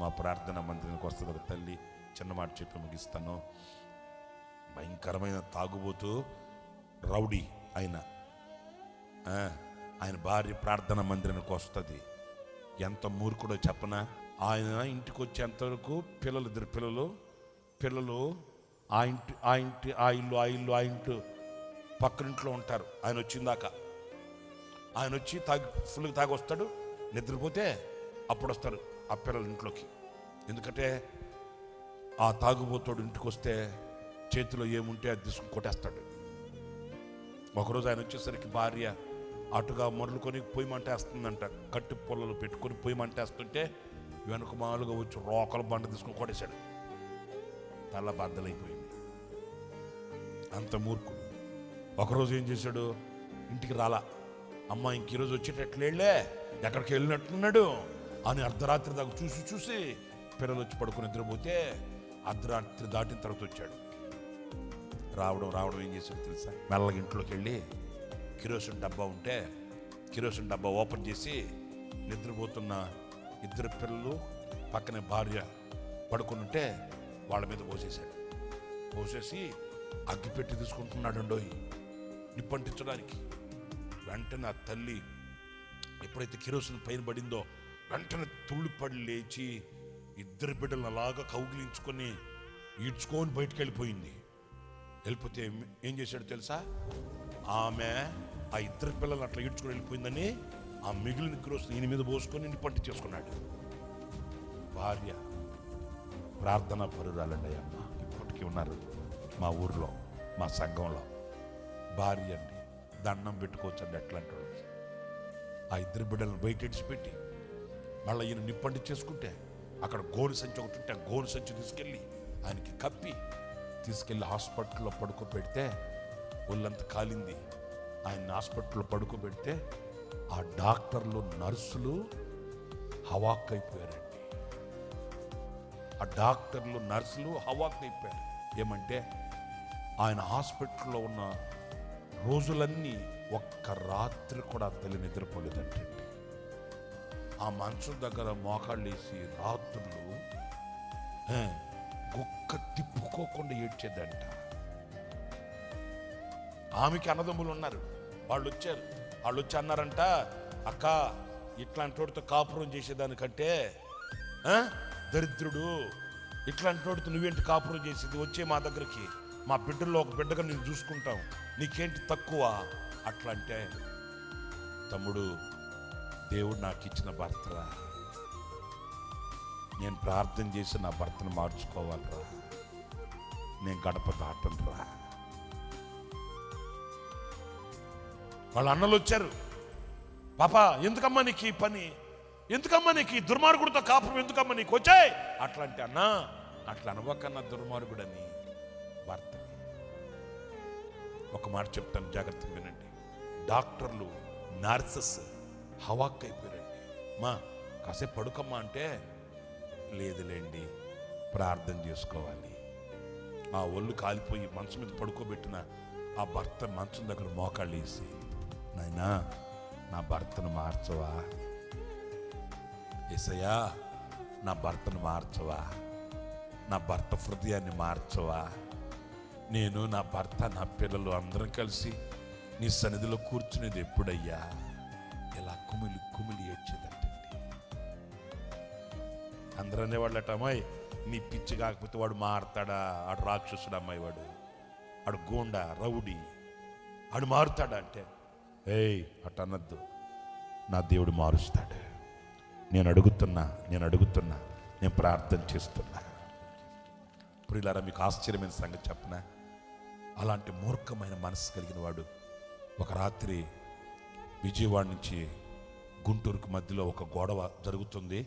మా ప్రార్థన మందిరానికి వస్తుంది ఒక తల్లి చిన్న మాట చెప్పి ముగిస్తాను. భయంకరమైన తాగుబోతూ రౌడీ ఆయన. ఆయన భార్య ప్రార్థన మందిరానికి వస్తుంది ఎంత మూర్ఖుడో చెప్పనా? ఆయన ఇంటికి వచ్చేంతవరకు పిల్లలు ఇద్దరు పిల్లలు పిల్లలు ఆ ఇంటి ఆ ఇంటి ఆ ఇల్లు ఆ ఇల్లు ఆ ఇంటి పక్కనింట్లో ఉంటారు. ఆయన వచ్చిందాక ఆయన వచ్చి తాగి ఫుల్గా తాగి వస్తాడు నిద్రపోతే అప్పుడు వస్తారు ఆ పిల్లల ఇంట్లోకి. ఎందుకంటే ఆ తాగుబోతోడు ఇంటికి వస్తే చేతిలో ఏముంటే అది తీసుకుని కొట్టేస్తాడు. ఒకరోజు ఆయన వచ్చేసరికి భార్య అటుగా మొరలుకొని పొయ్యి మంటేస్తుందంట. కట్టి పొల్లలు పెట్టుకొని పొయ్యి మంటేస్తుంటే వెనుక మాలుగా వచ్చి రోకల బండ తీసుకుని కొట్టేశాడు. తల బద్దలైపోయింది. అంత మూర్ఖుడు. ఒకరోజు ఏం చేశాడు? ఇంటికి రాలా. అమ్మ ఇంక ఈరోజు వచ్చేటట్లేళ్ళే ఎక్కడికి వెళ్ళినట్టున్నాడు? అని అర్ధరాత్రి దాకా చూసి చూసి పిల్లలు వచ్చి పడుకుని నిద్రపోతే అర్ధరాత్రి దాటిన తర్వాత వచ్చాడు. రావడం రావడం ఏం చేశాడు తెలుసా? మెల్లగా ఇంట్లోకి వెళ్ళి కిరోసిన్ డబ్బా ఉంటే కిరోసిన్ డబ్బా ఓపెన్ చేసి నిద్రపోతున్న ఇద్దరు పిల్లలు పక్కనే భార్య పడుకుని ఉంటే వాళ్ళ మీద పోసేశాడు. పోసేసి అగ్గిపెట్టి తీసుకుంటున్నాడు అండోయ్ నిప్పంటించడానికి. వెంటనే ఆ తల్లి ఎప్పుడైతే కిరోసిన్ పైన పడిందో వెంటనే తుళ్ళిపడి లేచి ఇద్దరు బిడ్డలు అలాగా కౌగిలించుకొని ఈడ్చుకొని బయటికి వెళ్ళిపోయింది వెళ్ళిపోతే ఏం- చేశాడు తెలుసా? ఆమె ఆ ఇద్దరు పిల్లలు అట్లా ఈడ్చుకొని వెళ్ళిపోయిందని ఆ మిగిలిన క్రోస్ ఈయన మీద పోసుకొని ఇంటి పంట చేసుకున్నాడు. భార్య ప్రార్థన పరురాలండి అమ్మ ఇప్పటికీ ఉన్నారు మా ఊర్లో మా సంఘంలో. భార్య అండి దండం పెట్టుకోవచ్చండి ఎట్లాంటి ఆ ఇద్దరు బిడ్డలను బయట ఇడిచిపెట్టి మళ్ళీ ఈయన నిప్పండి చేసుకుంటే అక్కడ గోను సంచి ఒకటి ఉంటే ఆ సంచి తీసుకెళ్ళి ఆయనకి కప్పి తీసుకెళ్ళి హాస్పిటల్లో పడుకోబెడితే ఒళ్ళంతా కాలింది. ఆయన హాస్పిటల్లో పడుకోబెడితే ఆ డాక్టర్లు నర్సులు హవాక్ అయిపోయారండి ఆ డాక్టర్లు నర్సులు హవాక్ అయిపోయారు ఏమంటే ఆయన హాస్పిటల్లో ఉన్న రోజులన్నీ ఒక్క రాత్రి కూడా తల్లి నిద్రపోలేదంటే ఆ మంచం దగ్గర మోకాళ్ళు వేసి రాత్రులు గుక్క తిప్పుకోకుండా ఏడ్చేదంట. ఆమెకి అన్నదమ్ములు ఉన్నారు. వాళ్ళు వచ్చారు వాళ్ళు వచ్చి అన్నారంట అక్క ఇట్లాంటి వాడితో కాపురం చేసేదానికంటే దరిద్రుడు ఇట్లాంటి వాడితో నువ్వేంటి కాపురం చేసేది? వచ్చే మా దగ్గరికి. మా బిడ్డల్లో ఒక బిడ్డగా నేను చూసుకుంటాం. నీకేంటి తక్కువ? అట్లా అంటే తమ్ముడు దేవుడు నాకు ఇచ్చిన భర్తరా? నేను ప్రార్థన చేసి నా భర్తను మార్చుకోవాలరా. నేను గడప దాటనరా. వాళ్ళ అన్నలు వచ్చారు. పాపా ఎందుకమ్మా నీకు ఈ పని? ఎందుకమ్మా నీకు ఈ దుర్మార్గుడితో కాపురం? ఎందుకమ్మా నీకు? వచ్చాయి! అట్లా అంటే అన్నా అట్లా అనవకన్నా దుర్మార్గుడని భర్తని. ఒక మాట చెప్తాను జాగ్రత్తగా వినండి. డాక్టర్లు నర్సెస్ హవాక్ అయిపోయారండి మా కాసేపు పడుకమ్మా అంటే లేదులేండి ప్రార్థన చేసుకోవాలి. ఆ ఒళ్ళు కాలిపోయి మంచం మీద పడుకోబెట్టిన ఆ భర్త మంచం దగ్గర మోకాళ్ళు వేసి నాయనా నా భర్తను మార్చవా? ఎసయ్యా నా భర్తను మార్చవా? నా భర్త హృదయాన్ని మార్చవా? నేను నా భర్త నా పిల్లలు అందరం కలిసి నీ సన్నిధిలో కూర్చునేది ఎప్పుడయ్యా? ఇలా కుమిలి కుమిలి ఏడ్చేదంటండి అందరూ అనేవాళ్ళట అమ్మాయి నీ పిచ్చి కాకపోతే వాడు మారుతాడా? ఆడు రాక్షసుడు అమ్మాయి వాడు. ఆడు గోండా రౌడీ ఆడు మారుతాడా? అంటే ఏయ్ అట్ అనద్దు నా దేవుడు మారుస్తాడు. నేను అడుగుతున్నా నేను అడుగుతున్నా నేను ప్రార్థన చేస్తున్నా. ఇప్పుడు ఇలా మీకు ఆశ్చర్యమైన సంగతి చెప్పనా? అలాంటి మూర్ఖమైన మనసు కలిగిన వాడు ఒక రాత్రి విజయవాడ నుంచి గుంటూరుకు మధ్యలో ఒక గొడవ జరుగుతుంది.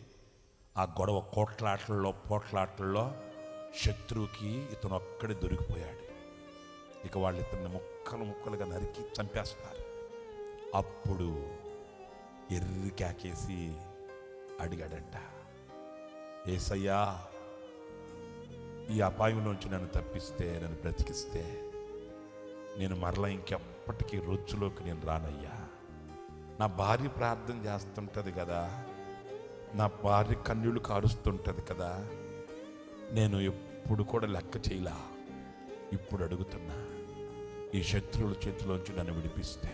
ఆ గొడవ కోట్లాటల్లో పోట్లాటల్లో శత్రువుకి ఇతను ఒక్కడే దొరికిపోయాడు. ఇక వాళ్ళు ఇతన్ని ముక్కలు ముక్కలుగా నరికి చంపేస్తున్నారు. అప్పుడు ఎర్రి కేకేసి అడిగాడంట ఏసయ్యా ఈ అపాయంలోంచి నన్ను తప్పిస్తే నన్ను బ్రతికిస్తే నేను మరలా ఇంకెప్పటికీ రొచ్చులోకి నేను రానయ్యా. నా భార్య ప్రార్థన చేస్తుంటుంది కదా నా భార్య కన్నీళ్ళు కారుస్తుంటుంది కదా నేను ఎప్పుడు కూడా లెక్క చేయలా. ఇప్పుడు అడుగుతున్నా ఈ శత్రువుల చేతిలోంచి నన్ను విడిపిస్తే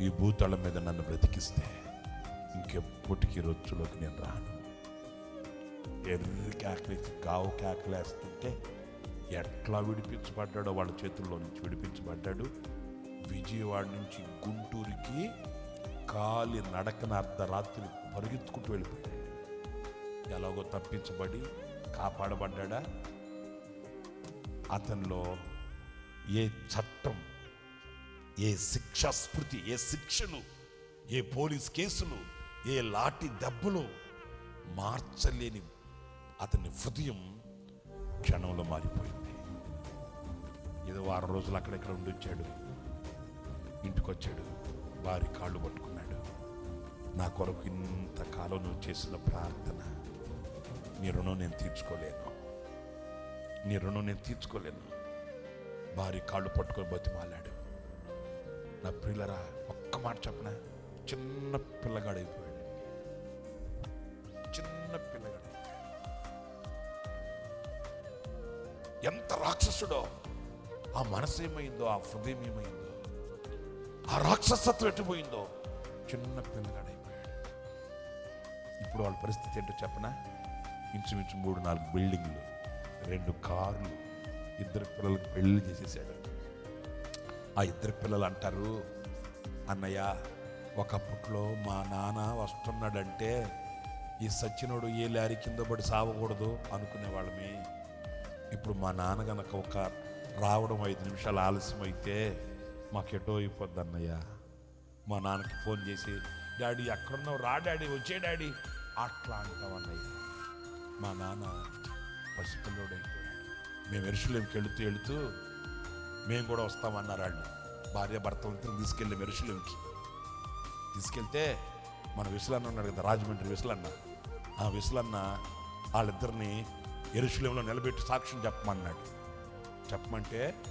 ఈ భూతళం మీద నన్ను బ్రతికిస్తే ఇంకెప్పటికీ రొచ్చులోకి నేను రాను. ఎర్రి కేకలి కావు కేకలేస్తుంటే ఎట్లా విడిపించబడ్డాడో వాళ్ళ చేతుల్లో నుంచి విడిపించబడ్డాడు. విజయవాడ నుంచి గుంటూరుకి కాలి నడకన అర్ధరాత్రి పరిగెత్తుకుంటూ వెళ్ళిపోయాడు. ఎలాగో తప్పించబడి కాపాడబడ్డా అతనిలో ఏ చట్టం ఏ శిక్షాస్మృతి ఏ శిక్షలు ఏ పోలీస్ కేసులు ఏ లాఠీ దెబ్బలు మార్చలేని అతని హృదయం క్షణంలో మారిపోయింది. ఏదో వారం రోజులు అక్కడెక్కడ ఉండిచ్చాడు ఇంటికి వచ్చాడు వారి కాళ్ళు పట్టుకున్నాడు. నా కొరకు ఇంతకాలం నువ్వు చేసిన ప్రార్థన నీ రుణం నేను తీర్చుకోలేను. నీ రుణం నేను తీర్చుకోలేను. భారీ కాళ్ళు పట్టుకొని బతిమాలాడు నా పిల్లరా ఒక్క మాట చెప్పన? చిన్న పిల్లగాడైపోయాడు చిన్న పిల్లగాడు ఎంత రాక్షసుడో ఆ మనసు ఏమైందో ఆ హృదయం ఏమైందో ఆ రాక్షసత్వం ఎట్టుపోయిందో చిన్న పిల్లగాడు ఇప్పుడు వాళ్ళ పరిస్థితి ఏంటో చెప్పనా? ఇంచుమించు మూడు నాలుగు బిల్డింగ్లు రెండు కార్లు ఇద్దరు పిల్లలకు పెళ్ళి చేసేసాడు ఆ ఇద్దరు పిల్లలు అంటారు అన్నయ్య ఒకప్పట్లో మా నాన్న వస్తున్నాడంటే ఈ సచ్చినోడు ఏ లారీ కింద పడి సావకూడదు అనుకునే వాళ్ళమే ఇప్పుడు మా నాన్న గనక ఒక రావడం ఐదు నిమిషాలు ఆలస్యం అయితే మాకెటో అయిపోద్ది అన్నయ్య మా నాన్నకి ఫోన్ చేసి డాడీ ఎక్కడున్నావు? రా డాడీ వచ్చే డాడీ. అట్లా అంటాం అన్నయ్య మా నాన్న పసిపిల్లోడైపోయాడు మేము ఎరుషులేంకి వెళుతూ వెళుతూ మేము కూడా వస్తామన్నారు వాళ్ళు. భార్య భర్తలంతా తీసుకెళ్ళి మెరుషులేంకి తీసుకెళ్తే మన విసులన్న ఉన్నాడు కదా రాజమండ్రి విసులన్న. ఆ విసులన్న వాళ్ళిద్దరిని ఎరుషులేంలో నిలబెట్టి సాక్ష్యం చెప్పమన్నాడు. చెప్పమంటే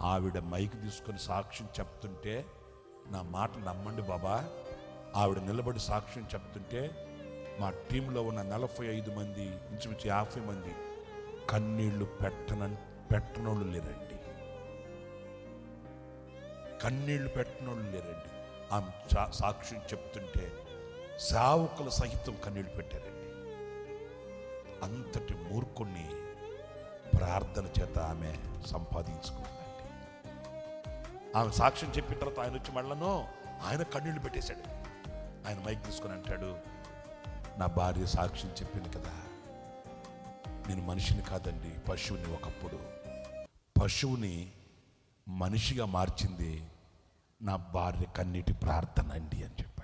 ఆవిడ మైక్ తీసుకొని సాక్ష్యం చెప్తుంటే నా మాట నమ్మండి బాబా. ఆవిడ నిలబడి సాక్ష్యం చెప్తుంటే మా టీంలో ఉన్న నలభై ఐదు మంది ఇంచుమించు యాభై మంది కన్నీళ్ళు పెట్టన పెట్టనోళ్ళు లేరండి. కన్నీళ్ళు పెట్టనోళ్ళు లేరండి. ఆమె సా- సాక్ష్యం చెప్తుంటే సావుకుల సహితం కన్నీళ్ళు పెట్టారండి. అంతటి మూర్ఖుణ్ణి ప్రార్థన చేత ఆమె సంపాదించుకుందండి ఆమె సాక్ష్యం చెప్పిన తర్వాత ఆయన వచ్చి మళ్ళను ఆయన కన్నీళ్ళు పెట్టేశాడు. ఆయన మైక్ తీసుకొని అంటాడు నా భార్య సాక్ష్యం చెప్పింది కదా. నేను మనిషిని కాదండి పశువుని ఒకప్పుడు. పశువుని మనిషిగా మార్చింది నా భార్య కన్నీటి ప్రార్థన అండి అని చెప్పి.